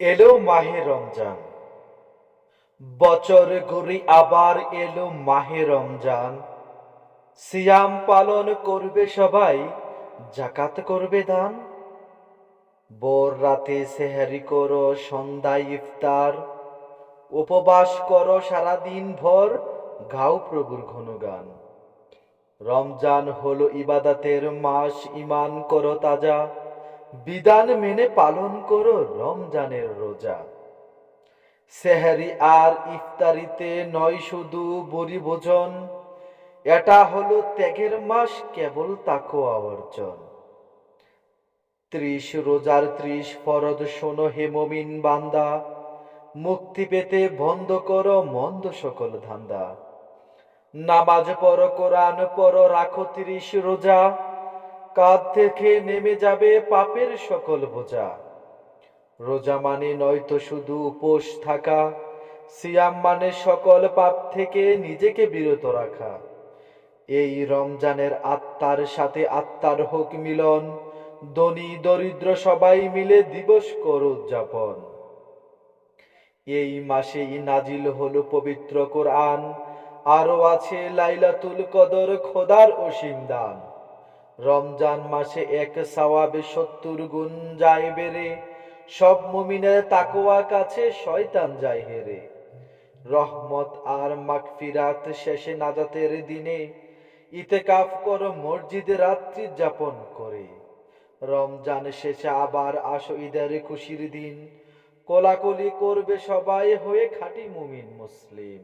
এলো মাহে রমজান। বছর ঘুরি আবার এলো মাহে রমজান। সিয়াম পালন করবে সবাই, জাকাত করবে দান। বোর রাতে সেহারি করো, সন্ধ্যায় ইফতার। উপবাস করো সারাদিন ভর গাও প্রভুর ঘন গান রমজান হলো ইবাদাতের মাস ইমান করো তাজা। বিধান মেনে পালন করো রমজানের রোজা। সেহারি আর ইফতারিতে নয় শুধু বরি ভোজন, এটা হলো ত্যাগের মাস, কেবল তাকোয়া অর্জন। ত্রিশ রোজার ত্রিশ ফরদ শোনো হে মমিন বান্দা, মুক্তি পেতে বন্ধ করো মন্দ সকল ধান্দা। নামাজ পর কোরআন পড়ো, রাখো ত্রিশ রোজা। কাঁধ থেকে নেমে যাবে পাপের সকল বোঝা। রোজা মানে নয়তো শুধু উপোস থাকা, সিয়াম মানে সকল পাপ থেকে নিজেকে বিরত রাখা। এই রমজানের আত্মার সাথে আত্মার হোক মিলন, ধনী দরিদ্র সবাই মিলে দিবস কর উদযাপন। এই মাসেই নাজিল হল পবিত্র কোরআন আরও আছে লাইলাতুল কদর খোদার অসীম দান। রমজান মাসে এক সওয়াবে সত্তর গুণ যায় বেড়ে সব মুমিনের তাকোয়া কাছে শয়তান যায় হেরে রহমত আর মাগফিরাত শেষে নাজাতের দিনে ইতেকাফ করো মসজিদে রাত্রি যাপন করে। রমজান শেষে আবার আসো ঈদের খুশির দিন। কোলাকুলি করবে সবাই হয়ে খাঁটি মুমিন মুসলিম।